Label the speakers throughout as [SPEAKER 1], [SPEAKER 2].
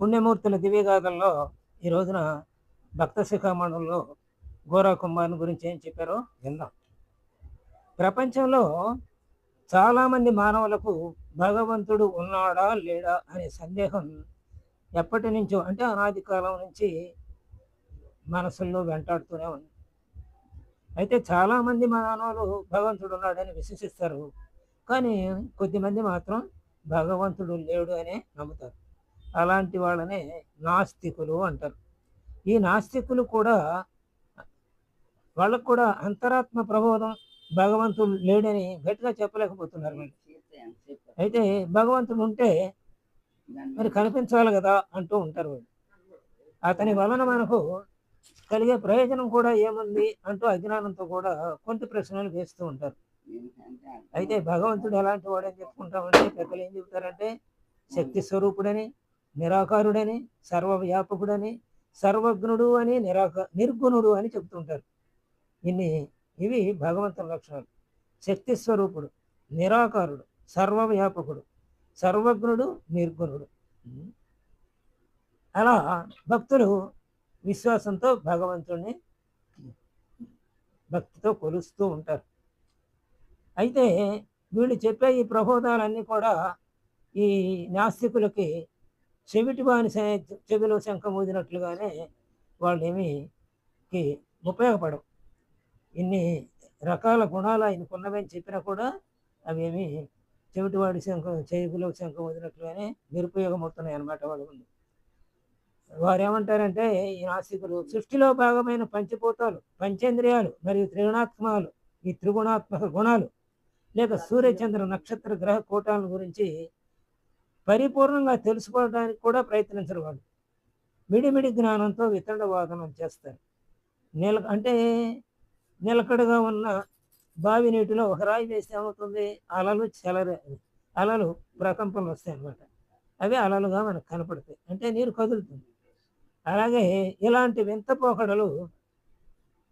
[SPEAKER 1] పుణ్యమూర్తుల దివ్యగాథల్లో ఈ రోజున భక్త శిఖామణుల్లో గోరా కుంభాన్ని గురించి ఏం చెప్పారో విందాం. ప్రపంచంలో చాలామంది మానవులకు భగవంతుడు ఉన్నాడా లేడా అనే సందేహం ఎప్పటి నుంచో అంటే అనాది కాలం నుంచి మనసుల్లో వెంటాడుతూనే ఉంది. అయితే చాలామంది మానవులు భగవంతుడు ఉన్నాడని విశ్వసిస్తారు. కానీ కొద్దిమంది మాత్రం భగవంతుడు లేడు అనే నమ్ముతారు. అలాంటి వాళ్ళనే నాస్తికులు అంటారు. ఈ నాస్తికులు కూడా వాళ్ళకు కూడా అంతరాత్మ ప్రబోధం భగవంతుడు లేడని గట్టిగా చెప్పలేకపోతున్నారు మరి అయితే భగవంతుడు ఉంటే మరి కనిపించాలి కదా అంటూ ఉంటారు వాళ్ళు. అతని వలన మనకు కలిగే ప్రయోజనం కూడా ఏముంది అంటూ అజ్ఞానంతో కూడా కొంత ప్రశ్నలు వేస్తూ ఉంటారు. అయితే భగవంతుడు ఎలాంటి వాడని చెప్పుకుంటామంటే పెద్దలు ఏం చెప్తారంటే శక్తి స్వరూపుడని నిరాకారుడని సర్వవ్యాపకుడని సర్వజ్ఞుడు అని నిరాక నిర్గుణుడు అని చెబుతుంటారు. ఇన్ని ఇవి భగవంతుని లక్షణాలు. శక్తి స్వరూపుడు నిరాకారుడు సర్వవ్యాపకుడు సర్వజ్ఞుడు నిర్గుణుడు. అలా భక్తులు విశ్వాసంతో భగవంతుడిని భక్తితో కొలుస్తూ ఉంటారు. అయితే వీళ్ళు చెప్పే ఈ ప్రబోధాలన్నీ కూడా ఈ నాస్తికులకి చెవిటి వాని చెవిలో శంఖం ఊదినట్లుగానే వాళ్ళు కి ఉపయోగపడవు. ఇన్ని రకాల గుణాలు ఆయనకున్నవని చెప్పినా కూడా అవేమి చెవిటివాడి శంఖం చెవిలో శంఖం ఊదినట్లుగానే నిరుపయోగం అవుతున్నాయి అన్నమాట వాళ్ళు ముందు. వారు ఏమంటారంటే ఈ నాస్తికులు సృష్టిలో భాగమైన పంచభూతాలు పంచేంద్రియాలు మరియు త్రిగుణాత్మకాలు ఈ త్రిగుణాత్మక గుణాలు. లేక సూర్యచంద్ర నక్షత్ర గ్రహ కూటాల గురించి పరిపూర్ణంగా తెలుసుకోవడానికి కూడా ప్రయత్నించరు వాళ్ళు. మిడిమిడి జ్ఞానంతో వితండ వాదనం చేస్తారు. నిల అంటే నిలకడగా ఉన్న బావి నీటిలో ఒక రాయి వేస్తే ఏమవుతుంది? అలలు చెలరే అలలు ప్రకంపనలు వస్తాయి అన్నమాట. అవి అలలుగా మనకు కనపడతాయి. అంటే నీరు కదులుతుంది. అలాగే ఇలాంటి వింత పోకడలు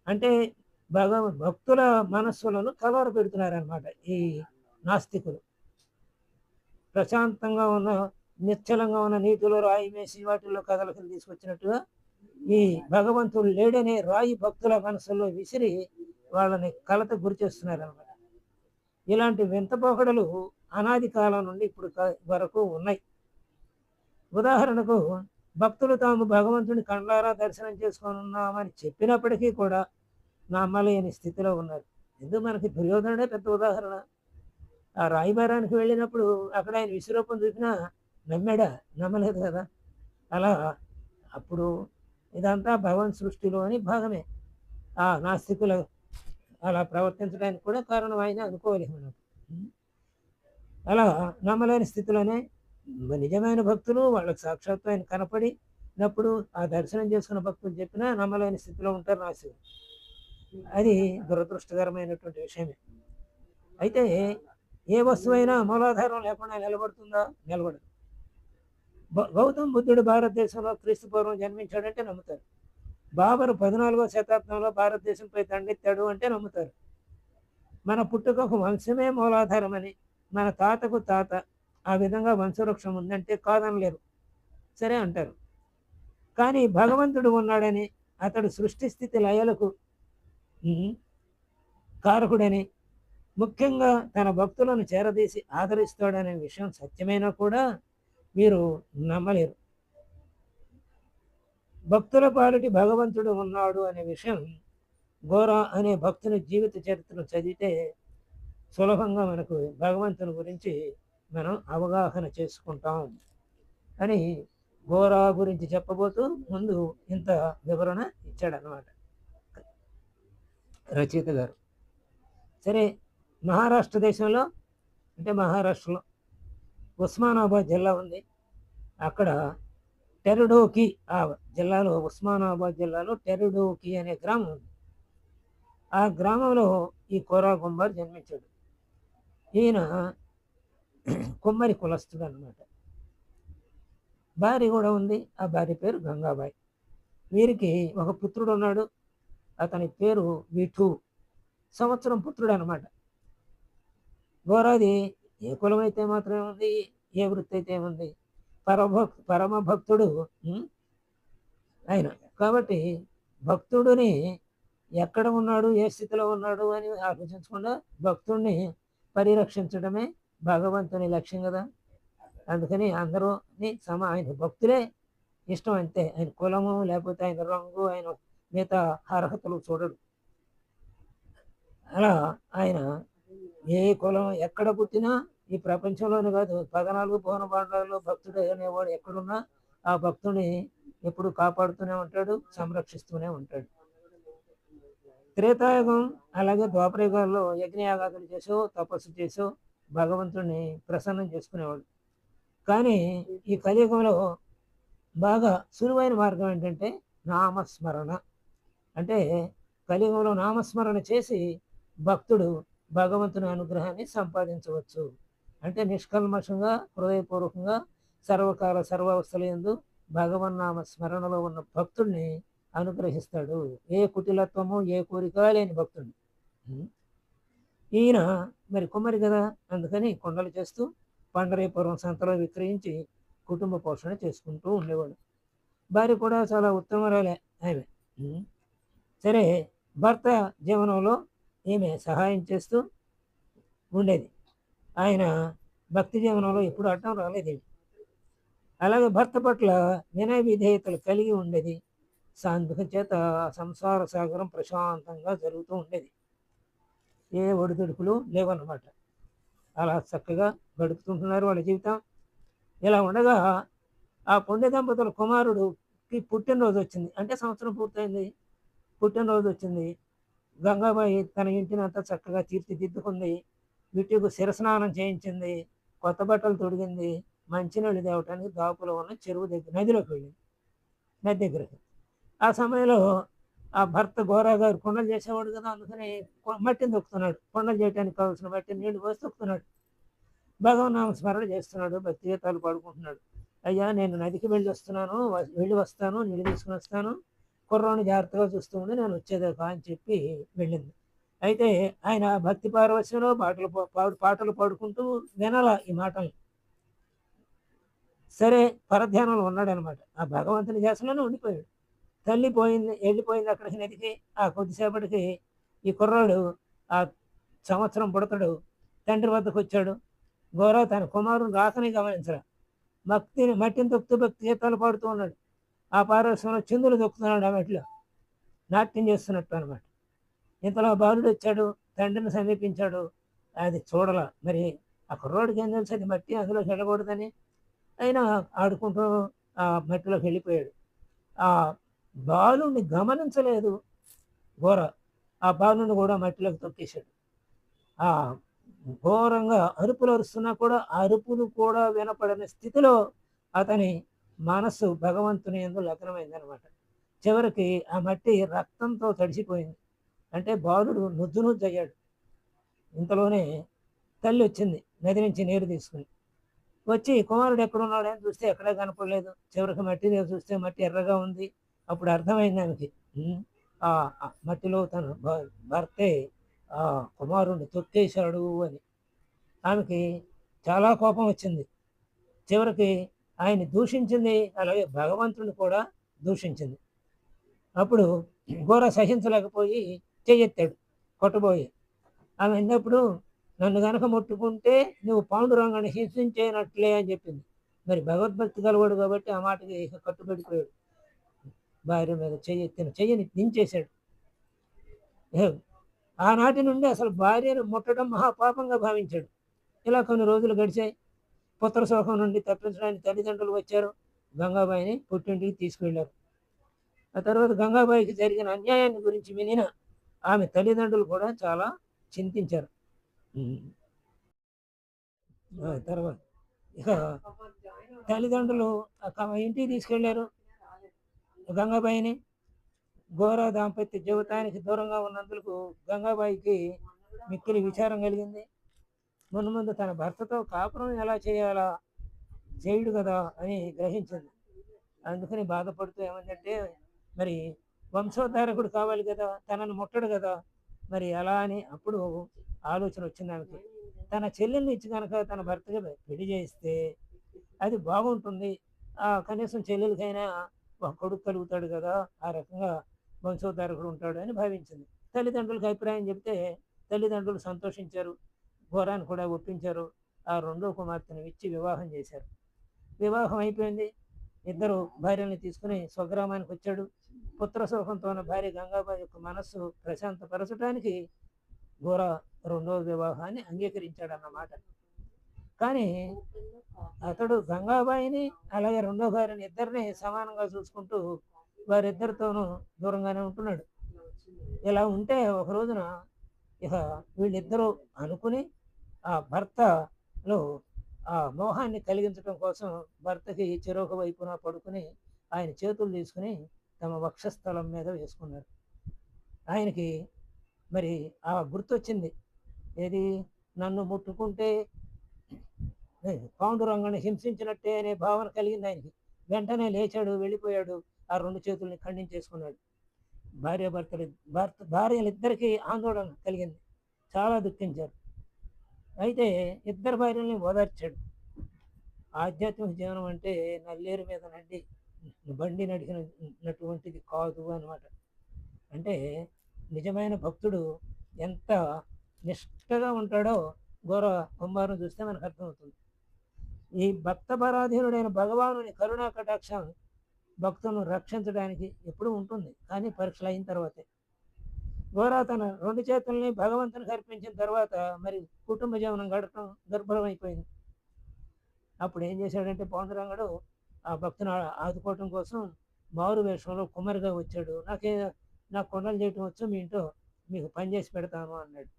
[SPEAKER 1] అంటే భగవ భక్తుల మనస్సులను కలవర పెడుతున్నారనమాట ఈ నాస్తికులు. ప్రశాంతంగా ఉన్న నిశ్చలంగా ఉన్న నీటిలో రాయి వేసి వాటిల్లో కదలకలు తీసుకొచ్చినట్టుగా ఈ భగవంతుడు లేడనే రాయి భక్తుల మనసుల్లో విసిరి వాళ్ళని కలత గురి చేస్తున్నారనమాట ఇలాంటి వింత పోకడలు అనాది కాలం నుండి ఇప్పుడు వరకు ఉన్నాయి. ఉదాహరణకు భక్తులు తాము భగవంతుని కండ్లారా దర్శనం చేసుకోనున్నామని చెప్పినప్పటికీ కూడా నమ్మలేని స్థితిలో ఉన్నారు. ఎందుకు మనకి దుర్యోధనుడే పెద్ద ఉదాహరణ? ఆ రాయిబారానికి వెళ్ళినప్పుడు అక్కడ ఆయన విశ్వరూపం చూసినా నమ్మాడా నమ్మలేదు కదా. అలా అప్పుడు ఇదంతా భగవన్ సృష్టిలోని భాగమే. ఆ నాస్తికుల అలా ప్రవర్తించడానికి కూడా కారణం ఆయన అనుకోవాలి మనం. అలా నమ్మలేని స్థితిలోనే నిజమైన భక్తులు వాళ్ళకి సాక్షాత్తు ఆయన కనపడినప్పుడు ఆ దర్శనం చేసుకున్న భక్తులు చెప్పినా నమ్మలేని స్థితిలో ఉంటారు నాస్తికులు. అది దురదృష్టకరమైనటువంటి విషయమే. అయితే ఏ వస్తువైనా మూలాధారం లేకుండా నిలబడుతుందా? నిలబడదు. గౌతమ గౌతమ్ బుద్ధుడు భారతదేశంలో క్రీస్తు పూర్వం జన్మించాడంటే నమ్ముతారు. బాబరు పద్నాలుగో శతాబ్దంలో భారతదేశంపై తండెత్తాడు అంటే నమ్ముతారు. మన పుట్టుకకు వంశమే మూలాధారమని మన తాతకు తాత ఆ విధంగా వంశవృక్షం ఉందంటే కాదనలేరు. సరే అంటారు. కానీ భగవంతుడు ఉన్నాడని అతడు సృష్టి స్థితి లయలకు కారకుడని ముఖ్యంగా తన భక్తులను చేరదీసి ఆదరిస్తాడనే విషయం సత్యమైనా కూడా మీరు నమ్మలేరు. భక్తుల పాలిటి భగవంతుడు ఉన్నాడు అనే విషయం గోరా అనే భక్తుని జీవిత చరిత్రను చదివితే సులభంగా మనకు భగవంతుని గురించి మనం అవగాహన చేసుకుంటాం అని గోరా గురించి చెప్పబోతూ ముందు ఇంత వివరణ ఇచ్చాడనమాట రచయిత గారు. సరే మహారాష్ట్ర దేశంలో అంటే మహారాష్ట్రలో ఉస్మానాబాద్ జిల్లా ఉంది. అక్కడ టెరడోకి ఆ జిల్లాలో ఉస్మానాబాద్ జిల్లాలో టెరడోకి అనే గ్రామం ఉంది. ఆ గ్రామంలో ఈ కోరా గుంబార్ జన్మించాడు. ఈయన కుమ్మరి కులస్తుడు అనమాట భార్య కూడా ఉంది. ఆ భార్య పేరు గంగాబాయి. వీరికి ఒక పుత్రుడు ఉన్నాడు. అతని పేరు విఠు. సంవత్సరం పుత్రుడు అనమాట గోరాది ఏ కులమైతే మాత్రమే మాత్రం ఉంది ఏ వృత్తి అయితే ఉంది? పరభక్ పరమ భక్తుడు ఆయన. కాబట్టి భక్తుడిని ఎక్కడ ఉన్నాడు ఏ స్థితిలో ఉన్నాడు అని ఆలోచించకుండా భక్తుడిని పరిరక్షించడమే భగవంతుని లక్ష్యం కదా. అందుకని అందరూని సమ ఆయన భక్తులే ఇష్టం అంతే. ఆయన కులము లేకపోతే ఆయన రంగు ఆయన మిగతా అర్హతలు చూడడు అలా ఆయన ఏ కులం ఎక్కడ పుట్టినా ఈ ప్రపంచంలోనే కాదు పద్నాలుగు పవన బాండాల్లో భక్తుడు అనేవాడు ఎక్కడున్నా ఆ భక్తుని ఎప్పుడు కాపాడుతూనే ఉంటాడు సంరక్షిస్తూనే ఉంటాడు. త్రేతాయుగం అలాగే ద్వాపరయుగాల్లో యజ్ఞయాగాదులు చేసో తపస్సు చేసో భగవంతుడిని ప్రసన్నం చేసుకునేవాడు. కానీ ఈ కలియుగంలో బాగా సులువైన మార్గం ఏంటంటే నామస్మరణ. అంటే కలియుగంలో నామస్మరణ చేసి భక్తుడు భగవంతుని అనుగ్రహాన్ని సంపాదించవచ్చు. అంటే నిష్కల్మషంగా హృదయపూర్వకంగా సర్వకాల సర్వావస్థల ఎందు భగవన్నామ స్మరణలో ఉన్న భక్తుడిని అనుగ్రహిస్తాడు. ఏ కుటిలత్వము ఏ కోరిక లేని భక్తుడిని ఈయన మరి కుమ్మరి కదా అందుకని కొండలు చేస్తూ పండరీపురం సంతలో విక్రయించి కుటుంబ పోషణ చేసుకుంటూ ఉండేవాడు. భార్య కూడా చాలా ఉత్తమరాలే ఆమె. సరే భర్త జీవనంలో ఈమె సహాయం చేస్తూ ఉండేది. ఆయన భక్తి జీవనంలో ఎప్పుడు అడ్డం రాలేదు అలాగే భర్త పట్ల వినయ విధేయతలు కలిగి ఉండేది. సాందుక చేత సంసార సాగరం ప్రశాంతంగా జరుగుతూ ఉండేది. ఏ ఒడిదుడుకులు లేవన్నమాట. అలా చక్కగా గడుపుతుంటున్నారు వాళ్ళ జీవితం. ఇలా ఉండగా ఆ పుణ్య దంపతుల కుమారుడుకి పుట్టినరోజు వచ్చింది. అంటే సంవత్సరం పూర్తయింది. పుట్టినరోజు వచ్చింది. గంగాబాయి తన ఇంటిని అంతా చక్కగా తీర్చిదిద్దుకుంది. వీటికి శిరస్నానం చేయించింది. కొత్త బట్టలు తొడిగింది. మంచినీళ్ళు తేవటానికి దాపులో ఉన్న చెరువు దగ్గర నదిలోకి వెళ్ళింది. నది దగ్గరికి. ఆ సమయంలో ఆ భర్త గోరా గారు కొండలు చేసేవాడు కదా అందుకని మట్టిని తొక్కుతున్నాడు. కొండలు చేయడానికి కావాల్సిన మట్టిని నీళ్ళు పోసి తొక్కుతున్నాడు. భగవన్నామ స్మరణ చేస్తున్నాడు. భక్తి గీతాలు పాడుకుంటున్నాడు. అయ్యా నేను నదికి వెళ్ళి వస్తున్నాను వెళ్ళి వస్తాను నీళ్ళు తీసుకుని వస్తాను. కుర్రాన్ని జాగ్రత్తగా చూస్తూ ఉండి నేను వచ్చేదాకా అని చెప్పి వెళ్ళింది. అయితే ఆయన భక్తి పారవశ్యంలో పాటలు పా- పాడు పాటలు పాడుకుంటూ వినాల ఈ మాటలు సరే పరధ్యానంలో ఉన్నాడనమాట. ఆ భగవంతుని చేసలోనే ఉండిపోయాడు. తల్లి పోయింది వెళ్ళిపోయింది అక్కడికి నదికి. ఆ కొద్దిసేపటికి ఈ కుర్రాడు ఆ సంవత్సరం పుడతాడు తండ్రి వద్దకు వచ్చాడు. గోరా తన కుమారుడు రాతని గమనించరా. భక్తిని మట్టిని తొక్కుతూ భక్తి గీతాలు పాడుతూ ఉన్నాడు. ఆ పారవశ్యంలో చిందులు దొక్కుతున్నాడు ఆ మెట్లో నాట్యం చేస్తున్నట్టు అనమాట ఇంతలో బాలుడు వచ్చాడు తండ్రిని సమీపించాడు. అది చూడాల మరి ఆ కుర్రోడికి ఏం తెలుసు అది మట్టి అందులోకి వెళ్ళకూడదని. అయినా ఆడుకుంటూ ఆ మట్టిలోకి వెళ్ళిపోయాడు. ఆ బాలుని గమనించలేదు ఘోర. ఆ బాలుని కూడా మట్టిలోకి తొక్కేశాడు. ఆ ఘోరంగా అరుపులు అరుస్తున్నా కూడా ఆ అరుపులు కూడా వినపడని స్థితిలో అతని మనస్సు భగవంతుని ఎందు లగ్నమైందనమాట చివరికి ఆ మట్టి రక్తంతో తడిసిపోయింది. అంటే బాలుడు నుజ్జు నుద్దు అయ్యాడు. ఇంతలోనే తల్లి వచ్చింది నది నుంచి నీరు తీసుకుని. వచ్చి కుమారుడు ఎక్కడున్నాడు? అని చూస్తే ఎక్కడా కనపడలేదు. చివరికి మట్టి చూస్తే మట్టి ఎర్రగా ఉంది. అప్పుడు అర్థమైంది ఆమెకి ఆ మట్టిలో తన భ- భర్తే ఆ కుమారుడిని తొక్కేశాడు అని. ఆమెకి చాలా కోపం వచ్చింది. చివరికి ఆయన దూషించింది అలాగే భగవంతుని కూడా దూషించింది. అప్పుడు ఘోర సహించలేకపోయి చెయ్యెత్తాడు కొట్టబోయి. ఆమె అన్నప్పుడు నన్ను గనక ముట్టుకుంటే నువ్వు పాండురంగాన్ని హింసించేనట్లే అని చెప్పింది. మరి భగవద్భక్తి గలవాడు కాబట్టి ఆ మాటకి కట్టుబడిపోయాడు. భార్య మీద చెయ్యెత్తిన చెయ్యని దించేశాడు. ఏ, ఆనాటి నుండి అసలు భార్యను ముట్టడం మహాపాపంగా భావించాడు. ఇలా కొన్ని రోజులు గడిచాయి. పుత్ర శోకం నుండి తప్పించడానికి తల్లిదండ్రులు వచ్చారు. గంగాబాయిని పుట్టింటికి తీసుకువెళ్ళారు ఆ తర్వాత గంగాబాయికి జరిగిన అన్యాయాన్ని గురించి వినిన ఆమె తల్లిదండ్రులు కూడా చాలా చింతించారు. తర్వాత ఇక తల్లిదండ్రులు ఇంటికి తీసుకెళ్ళారు. గంగాబాయిని ఘోర దాంపత్య జీవితానికి దూరంగా ఉన్నందుకు గంగాబాయికి మిక్కిలి విచారం కలిగింది. ముందు ముందు తన భర్తతో కాపురం ఎలా చేయాలా? చేయడు కదా అని గ్రహించింది. అందుకని బాధపడుతూ ఏమంటే మరి వంశోద్ధారకుడు కావాలి కదా తనను ముట్టడు కదా మరి అలా అని? అప్పుడు ఆలోచన వచ్చింది ఆమెకి. తన చెల్లెల్ని ఇచ్చి కనుక తన భర్తగా పెళ్ళి చేస్తే అది బాగుంటుంది. ఆ కనీసం చెల్లెలకైనా ఒక కొడుకు కలుగుతాడు కదా ఆ రకంగా వంశోద్ధారకుడు ఉంటాడు అని భావించింది. తల్లిదండ్రులకు అభిప్రాయం చెప్తే తల్లిదండ్రులు సంతోషించారు. ఘోరాన్ని కూడా ఒప్పించారు. ఆ రెండో కుమార్తెను ఇచ్చి వివాహం చేశారు. వివాహం అయిపోయింది. ఇద్దరు భార్యల్ని తీసుకుని స్వగ్రామానికి వచ్చాడు. పుత్రశోకంతో ఉన్న భార్య గంగాబాయి యొక్క మనస్సు ప్రశాంతపరచడానికి ఘోర రెండో వివాహాన్ని అంగీకరించాడు అన్నమాట కానీ అతడు గంగాబాయిని అలాగే రెండో భార్యని ఇద్దరిని సమానంగా చూసుకుంటూ వారిద్దరితోనూ దూరంగానే ఉంటున్నాడు. ఇలా ఉంటే ఒక రోజున ఇక వీళ్ళిద్దరూ అనుకుని ఆ భర్తలో ఆ మోహాన్ని కలిగించడం కోసం భర్తకి చెరోక వైపున పడుకుని ఆయన చేతులు తీసుకుని తమ వక్షస్థలం మీద వేసుకున్నారు. ఆయనకి మరి ఆ గుర్తొచ్చింది. ఏది? నన్ను ముట్టుకుంటే పాండురంగను హింసించినట్టే అనే భావన కలిగింది ఆయనకి. వెంటనే లేచాడు వెళ్ళిపోయాడు ఆ రెండు చేతుల్ని ఖండించేసుకున్నాడు. భార్య భర్తలు భర్త భార్యలిద్దరికీ ఆందోళన కలిగింది. చాలా దుఃఖించారు. అయితే ఇద్దరు భార్యల్ని ఓదార్చాడు. ఆధ్యాత్మిక జీవనం అంటే నల్లేరు మీద నడ్డి బండి నడిచినటువంటిది కాదు అనమాట అంటే నిజమైన భక్తుడు ఎంత నిష్ఠగా ఉంటాడో ఘోర కుమారుని చూస్తే మనకు అర్థమవుతుంది. ఈ భక్త పరాధీనుడైన భగవానుని కరుణా కటాక్షం భక్తులను రక్షించడానికి ఎప్పుడూ ఉంటుంది. కానీ పరీక్షలు అయిన తర్వాతే. గోరా తన రెండు చేతుల్ని భగవంతునికి అర్పించిన తర్వాత మరి కుటుంబ జీవనం గడపడం దుర్భరం అయిపోయింది అప్పుడు ఏం చేశాడంటే పాండురంగడు ఆ భక్తుని ఆదుకోవటం కోసం మారు వేషంలో కుమ్మరిగా వచ్చాడు. నాకే నాకు కొండలు చేయటం వచ్చు మీ ఇంట్లో మీకు పని చేసి పెడతాను అన్నాడు.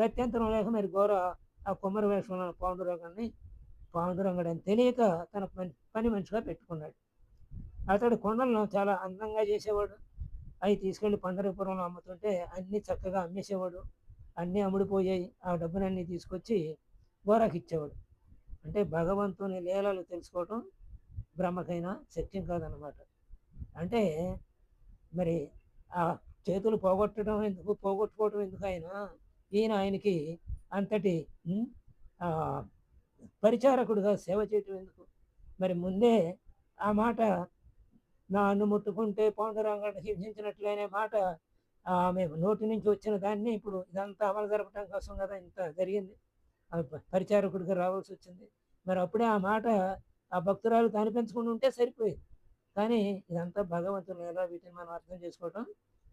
[SPEAKER 1] గత్యంతరం లేక మరి గోర ఆ కుమ్మరి వేషంలో పాండురంగాన్ని పాండురంగడని అని తెలియక తన పని పని మనిషిగా పెట్టుకున్నాడు. అతడు కొండలను చాలా అందంగా చేసేవాడు. అవి తీసుకెళ్ళి పండరపురంలో అమ్ముతుంటే అన్నీ చక్కగా అమ్మేసేవాడు. అన్నీ అమ్ముడిపోయాయి. ఆ డబ్బునన్నీ తీసుకొచ్చి గోరాకి ఇచ్చేవాడు అంటే భగవంతుని లీలలు తెలుసుకోవటం బ్రహ్మకైనా సత్యం కాదనమాట అంటే మరి ఆ చేతులు పోగొట్టడం ఎందుకు? పోగొట్టుకోవటం ఎందుకు ఆయన ఈయన ఆయనకి అంతటి పరిచారకుడుగా సేవ చేయటం ఎందుకు? మరి ముందే ఆ మాట నాన్ను ముట్టుకుంటే పాండురంగడు హింసించినట్లనే మాట. ఆమె నోటి నుంచి వచ్చిన దాన్ని ఇప్పుడు ఇదంతా అమలు జరపడం కోసం కదా ఇంత జరిగింది. ఆ ప- పరిచారకుడిగా రావాల్సి వచ్చింది. మరి అప్పుడే ఆ మాట ఆ భక్తురాలు కనిపించకుండా ఉంటే సరిపోయేది. కానీ ఇదంతా భగవంతుని ఎలా వీటిని మనం అర్థం చేసుకోవటం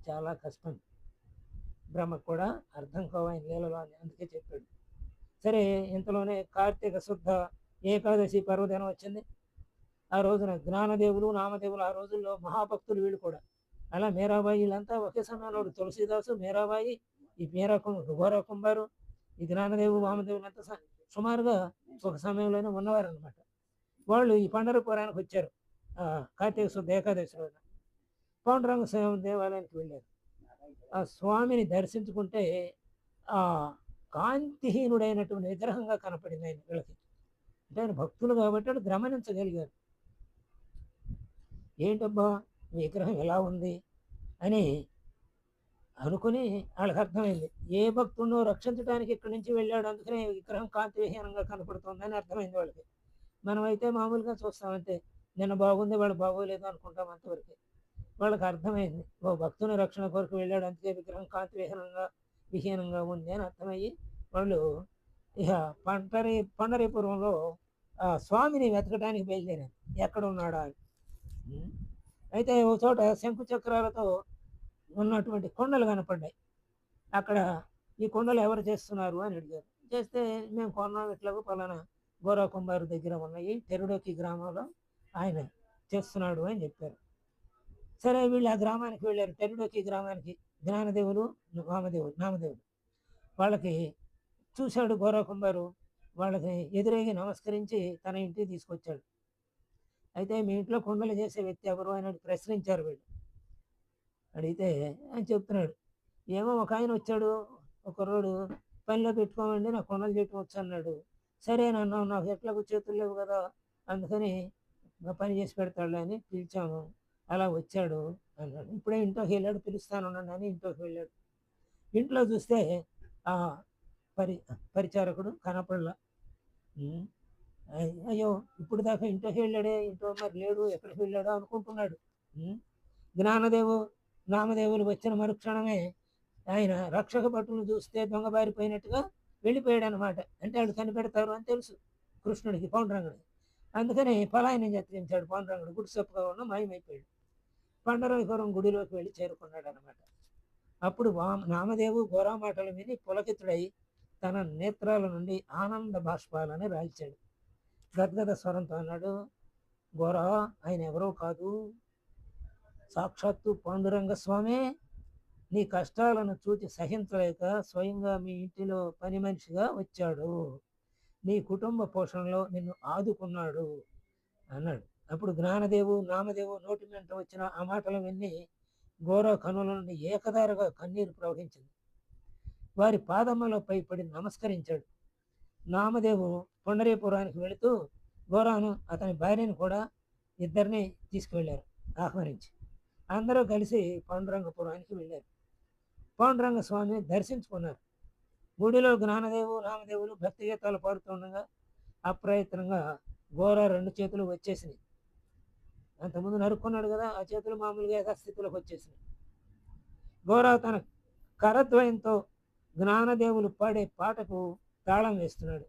[SPEAKER 1] చాలా కష్టం. బ్రహ్మకు కూడా అర్థం కావాలి లీలలో అని అందుకే చెప్పాడు. సరే ఇంతలోనే కార్తీక శుద్ధ ఏకాదశి పర్వదినం వచ్చింది. ఆ రోజున జ్ఞానదేవులు నామదేవులు ఆ రోజుల్లో మహాభక్తులు వీళ్ళు కూడా. అలా మీరాబాయి వీళ్ళంతా ఒకే సమయంలో తులసీదాసు మీరాబాయి ఈ మీరా కు- ఘోర కుంభారు ఈ జ్ఞానదేవు వామదేవులు అంతా సుమారుగా ఒక సమయంలోనే ఉన్నవారు అనమాట వాళ్ళు ఈ పండరపురానికి వచ్చారు. ఆ, కార్తీక శుద్ధ ఏకాదశి రోజున. పౌండరంగ స్వామి దేవాలయానికి వెళ్ళారు. ఆ స్వామిని దర్శించుకుంటే ఆ కాంతిహీనుడైనటువంటి విగ్రహంగా కనపడింది ఆయన వీళ్ళకి. అంటే ఆయన భక్తులు కాబట్టి వాళ్ళు గమనించగలిగారు. ఏంటబ్బా విగ్రహం ఎలా ఉంది? అని అనుకుని వాళ్ళకి అర్థమైంది. ఏ భక్తుడినో రక్షించడానికి ఇక్కడి నుంచి వెళ్ళాడు. అందుకనే విగ్రహం కాంతివిహీనంగా కనపడుతుందని అర్థమైంది వాళ్ళకి. మనమైతే మామూలుగా చూస్తామంటే నిన్న బాగుంది వాళ్ళు బాగోలేదు అనుకుంటాం అంతవరకు. వాళ్ళకి అర్థమైంది. ఓ భక్తుని రక్షణ కొరకు వెళ్ళాడు. అందుకే విగ్రహం కాంతి విహీనంగా విహీనంగా ఉంది అని అర్థమయ్యి వాళ్ళు ఇక పంటరి పండరీపురంలో ఆ స్వామిని వెతకడానికి బయలుదేరారు. ఎక్కడ ఉన్నాడా అని. అయితే ఓ చోట శంకు చక్రాలతో ఉన్నటువంటి కొండలు కనపడ్డాయి. అక్కడ ఈ కొండలు ఎవరు చేస్తున్నారు అని అడిగారు. చేస్తే మేము కొన్నాం ఇట్లాగో పలానా గోరా కుమారు దగ్గర ఉన్నాయి టెరుడోకి గ్రామంలో ఆయన చేస్తున్నాడు అని చెప్పారు. సరే వీళ్ళు ఆ గ్రామానికి వెళ్ళారు. టెరుడోకి గ్రామానికి జ్ఞానదేవులు వామదేవులు నామదేవులు. వాళ్ళకి చూశాడు గోరాకుంభారు వాళ్ళకి ఎదురేగి నమస్కరించి తన ఇంటికి తీసుకొచ్చాడు. అయితే మీ ఇంట్లో కుండలు చేసే వ్యక్తి ఎవరు అని ప్రశ్నించారు వీళ్ళు. అడిగితే ఆయన చెప్తున్నాడు ఏమో ఒక ఆయన వచ్చాడు ఒక రోడు పనిలో పెట్టుకోమండి నాకు కొండలు చేయటం వచ్చు అన్నాడు. సరే నన్ను నాకు ఎట్లాగో చేతులు లేవు కదా అందుకని పని చేసి పెడతాడు అని పిలిచాము. అలా వచ్చాడు అన్నాడు. ఇప్పుడే ఇంట్లోకి వెళ్ళాడు పిలుస్తాను అని ఇంట్లోకి వెళ్ళాడు. ఇంట్లో చూస్తే ఆ పరి పరిచారకుడు కనపడలా. అయ్యో ఇప్పుడు దాకా ఇంట్లోకి వెళ్ళాడే ఇంట్లో మరి లేడు ఎక్కడికి వెళ్ళాడో అనుకుంటున్నాడు. జ్ఞానదేవు నామదేవులు వచ్చిన మరుక్షణమే ఆయన రక్షక భటులు చూస్తే దొంగబారిపోయినట్టుగా వెళ్ళిపోయాడు అనమాట అంటే వాళ్ళు కనిపెడతారు అని తెలుసు కృష్ణుడికి పౌండ్రంగుడు అందుకని పలాయనం చిత్రించాడు పౌండ్రంగుడు. గుడిసెప్పుగా ఉన్న మాయమైపోయాడు. పండరపురం గుడిలోకి వెళ్ళి చేరుకున్నాడు అనమాట అప్పుడు వా నామదేవు గోరా మాటలు విని పులకితుడై తన నేత్రాల నుండి ఆనంద బాష్పాలని రాల్చాడు. గద్గద స్వరంతో అన్నాడు గోరా ఆయన ఎవరో కాదు. సాక్షాత్తు పాండురంగ స్వామి. నీ కష్టాలను చూచి సహించలేక స్వయంగా మీ ఇంటిలో పని మనిషిగా వచ్చాడు. నీ కుటుంబ పోషణలో నిన్ను ఆదుకున్నాడు అన్నాడు. అప్పుడు జ్ఞానదేవు నామదేవు నోటి వెంట వచ్చిన ఆ మాటలు విని ఘోర కనుల నుండి ఏకదారుగా కన్నీరు ప్రవహించింది. వారి పాదములపై పడి నమస్కరించాడు. నామదేవు పొండరీపురానికి వెళుతూ గోరాను అతని భార్యను కూడా ఇద్దరిని తీసుకువెళ్ళారు ఆహ్వానించి. అందరూ కలిసి పాండురంగపురానికి వెళ్ళారు. పాండురంగ స్వామిని దర్శించుకున్నారు. గుడిలో జ్ఞానదేవు రామదేవులు భక్తి గీతాలు పాడుతుండగా అప్రయత్నంగా ఘోర రెండు చేతులు వచ్చేసినాయి. అంతకుముందు నరుక్కున్నాడు కదా ఆ చేతులు మామూలుగా యథాస్థితిలోకి వచ్చేసినాయి. ఘోర తన కరద్వయంతో జ్ఞానదేవులు పాడే పాటకు తాళం వేస్తున్నాడు.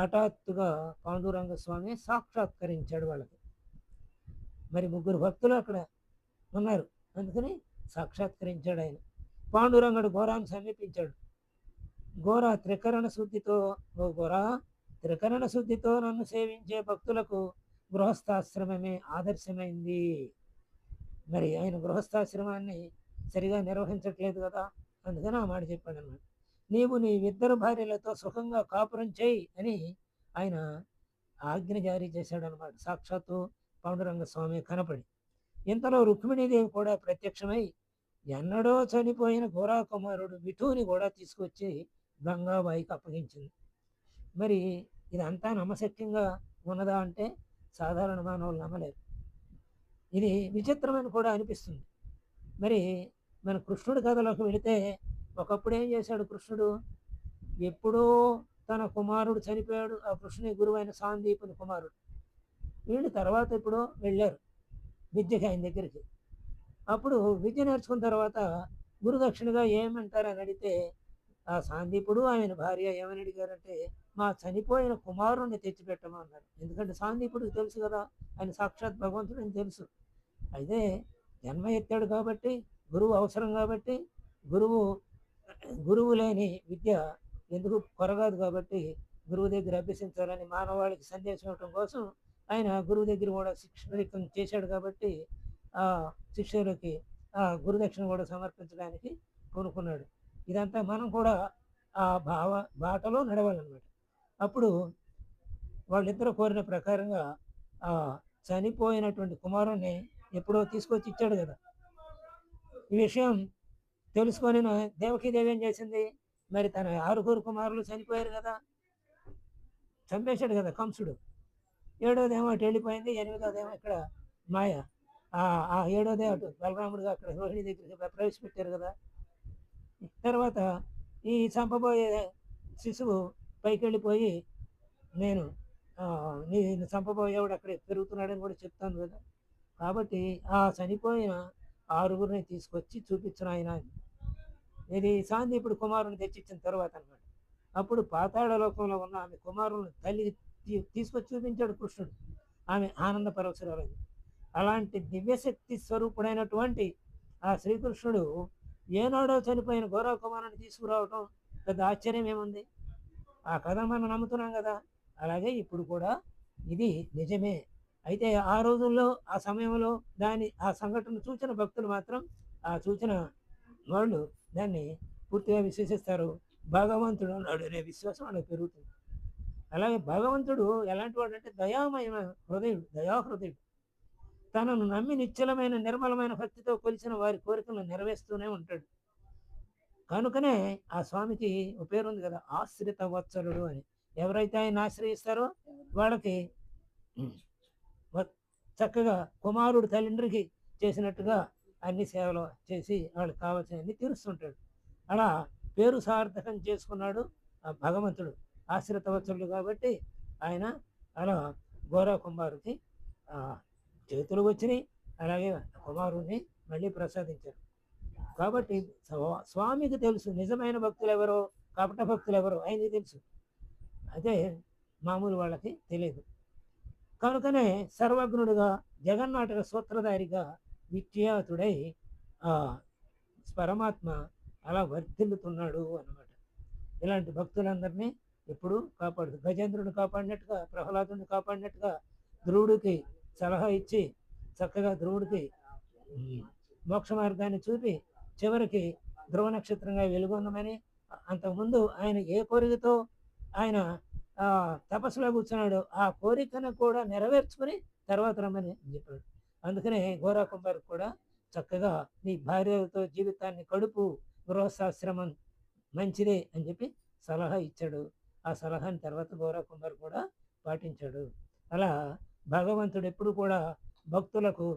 [SPEAKER 1] హఠాత్తుగా పాండురంగ స్వామి సాక్షాత్కరించాడు వాళ్ళకి. మరి ముగ్గురు భక్తులు అక్కడ ఉన్నారు. అందుకని సాక్షాత్కరించాడు ఆయన. పాండురంగడు ఘోరాన్ని సమీపించాడు. ఘోర త్రికరణ శుద్ధితో ఓ ఘోర త్రికరణ శుద్ధితో నన్ను సేవించే భక్తులకు గృహస్థాశ్రమమే ఆదర్శమైంది. మరి ఆయన గృహస్థాశ్రమాన్ని సరిగా నిర్వహించట్లేదు కదా? అందుకని ఆ మాట చెప్పాడు అన్నమాట నీవు నీ ఇద్దరు భార్యలతో సుఖంగా కాపురం చేయి అని ఆయన ఆజ్ఞ జారీ చేశాడు అనమాట సాక్షాత్తు పాండురంగ స్వామి కనపడి. ఇంతలో రుక్మిణీదేవి కూడా ప్రత్యక్షమై ఎన్నడో చనిపోయిన ఘోరా కుమారుడు విఠుని కూడా తీసుకొచ్చి గంగాబాయికి అప్పగించింది. మరి ఇదంతా నమ్మశక్యంగా ఉన్నదా అంటే సాధారణ మానవులు నమ్మలేరు. ఇది విచిత్రమని కూడా అనిపిస్తుంది. మరి మన కృష్ణుడి కథలోకి వెళితే ఒకప్పుడు ఏం చేశాడు కృష్ణుడు? ఎప్పుడో తన కుమారుడు చనిపోయాడు. ఆ కృష్ణుని గురువైన సాందీపుని కుమారుడు. వీళ్ళు తర్వాత ఎప్పుడో వెళ్ళారు విద్యకి ఆయన దగ్గరికి. అప్పుడు విద్య నేర్చుకున్న తర్వాత గురుదక్షిణగా ఏమంటారని అడిగితే ఆ సాందీపుడు ఆయన భార్య ఏమని అడిగారంటే మా చనిపోయిన కుమారుణ్ణి తెచ్చిపెట్టమన్నారు ఎందుకంటే సాందీపుడికి తెలుసు కదా ఆయన సాక్షాత్ భగవంతుడు అని తెలుసు. అయితే జన్మ ఎత్తాడు కాబట్టి గురువు అవసరం కాబట్టి గురువు గురువు లేని విద్య ఎందుకు కొరగాదు కాబట్టి గురువు దగ్గర అభ్యసించాలని మానవాళికి సందేశం ఇవ్వడం కోసం ఆయన గురువు దగ్గర కూడా శిక్షణ చేశాడు కాబట్టి ఆ శిష్యులకి ఆ గురుదక్షిణ కూడా సమర్పించడానికి కొనుక్కున్నాడు ఇదంతా మనం కూడా ఆ భావ బాటలో నడవాలన్నమాట. అప్పుడు వాళ్ళిద్దరూ కోరిన ప్రకారంగా ఆ చనిపోయినటువంటి కుమారుణ్ణి ఎప్పుడో తీసుకొచ్చి ఇచ్చాడు కదా. ఈ విషయం తెలుసుకొని దేవకీదేవి ఏం చేసింది. మరి తన ఆరుగురు కుమారులు చనిపోయారు కదా. చంపేశాడు కదా కంసుడు. ఏడోదేమో అటు వెళ్ళిపోయింది ఎనిమిదోదేమో ఇక్కడ మాయ. ఆ ఆ ఏడోదే అటు బలరాముడుగా అక్కడ రోహిణి దగ్గరికి ప్రవేశపెట్టారు కదా. తర్వాత ఈ చంపబోయే శిశువు పైకి వెళ్ళిపోయి నేను నీ చంపబోయేవాడు అక్కడ పెరుగుతున్నాడని కూడా చెప్తాను కదా. కాబట్టి ఆ చనిపోయిన ఆరుగురిని తీసుకొచ్చి చూపించిన ఆయన. ఇది సాందీపుడు కుమారుని తెచ్చిచ్చిన తర్వాత అనమాట అప్పుడు పాతాళ లోకంలో ఉన్న ఆమె కుమారుని తల్లి తీ- తీసుకొచ్చి చూపించాడు కృష్ణుడు. ఆమె ఆనంద పరవశురాలైంది అలాంటి దివ్యశక్తి స్వరూపుడైనటువంటి ఆ శ్రీకృష్ణుడు ఏనాడో చనిపోయిన గౌరవ కుమారుని తీసుకురావటం పెద్ద ఆశ్చర్యం ఏముంది? ఆ కథ మనం నమ్ముతున్నాం కదా. అలాగే ఇప్పుడు కూడా ఇది నిజమే. అయితే ఆ రోజుల్లో ఆ సమయంలో దాని ఆ సంఘటన సూచన భక్తులు మాత్రం ఆ సూచన వాళ్ళు దాన్ని పూర్తిగా విశ్వసిస్తారు. భగవంతుడు అన్నాడు అనే విశ్వాసం వాళ్ళకి పెరుగుతుంది. అలాగే భగవంతుడు ఎలాంటి వాడు అంటే దయామయమైన హృదయుడు దయాహృదయుడు. తనను నమ్మి నిశ్చలమైన నిర్మలమైన భక్తితో కొలిచిన వారి కోరికలను నెరవేరుస్తూనే ఉంటాడు. కనుకనే ఆ స్వామికి ఒక పేరు ఉంది కదా ఆశ్రిత వత్సరుడు అని. ఎవరైతే ఆయన ఆశ్రయిస్తారో వాళ్ళకి చక్కగా కుమారుడు తల్లిండ్రికి చేసినట్టుగా అన్ని సేవలు చేసి వాళ్ళకి కావాల్సినవన్నీ తీరుస్తుంటాడు. అలా పేరు సార్థకం చేసుకున్నాడు ఆ భగవంతుడు. ఆశ్రితవత్సరుడు కాబట్టి ఆయన అలా గోరా కుమారుకి చేతులు వచ్చినాయి. అలాగే కుమారుడిని మళ్ళీ ప్రసాదించారు. కాబట్టి స్వా- స్వామికి తెలుసు నిజమైన భక్తులు ఎవరో కపట భక్తులు ఎవరో ఆయనకి తెలుసు. అదే మామూలు వాళ్ళకి తెలియదు. కనుకనే సర్వజ్ఞుడుగా జగన్నాటక సూత్రధారిగా విఖ్యాతుడై ఆ పరమాత్మ అలా వర్ధిల్లుతున్నాడు అన్నమాట. ఇలాంటి భక్తులందరినీ ఎప్పుడు కాపాడు. గజేంద్రుడు కాపాడినట్టుగా ప్రహ్లాదుని కాపాడినట్టుగా ధ్రువుడికి సలహా ఇచ్చి చక్కగా ధ్రువుడికి మోక్ష మార్గాన్ని చూపి చివరికి ధ్రువ నక్షత్రంగా వెలుగొందమని అంతకుముందు ఆయన ఏ కోరికతో ఆయన తపస్సులో కూర్చున్నాడు. ఆ కోరికను కూడా నెరవేర్చుకుని తర్వాత రమ్మని చెప్పాడు. అందుకనే గోరా కుమార్ కూడా చక్కగా నీ భార్యతో జీవితాన్ని కడుపు గృహశాశ్రమం మంచిదే అని చెప్పి సలహా ఇచ్చాడు. ఆ సలహాని తర్వాత గోరా కుమార్ కూడా పాటించాడు. అలా భగవంతుడు ఎప్పుడు కూడా భక్తులకు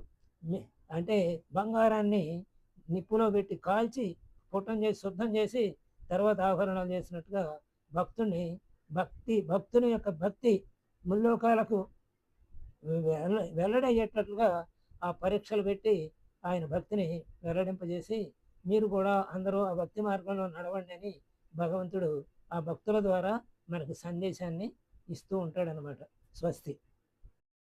[SPEAKER 1] అంటే బంగారాన్ని నిప్పులో పెట్టి కాల్చి పుట్టం చేసి శుద్ధం చేసి తర్వాత ఆభరణాలు చేసినట్టుగా భక్తుడిని భక్తి భక్తుని యొక్క భక్తి ముల్లోకాలకు వెల్ల వెల్లడయ్యేటట్లుగా ఆ పరీక్షలు పెట్టి ఆయన భక్తిని వెల్లడింపజేసి మీరు కూడా అందరూ ఆ భక్తి మార్గంలో నడవండి అని భగవంతుడు ఆ భక్తుల ద్వారా మనకు సందేశాన్ని ఇస్తూ ఉంటాడనమాట స్వస్తి.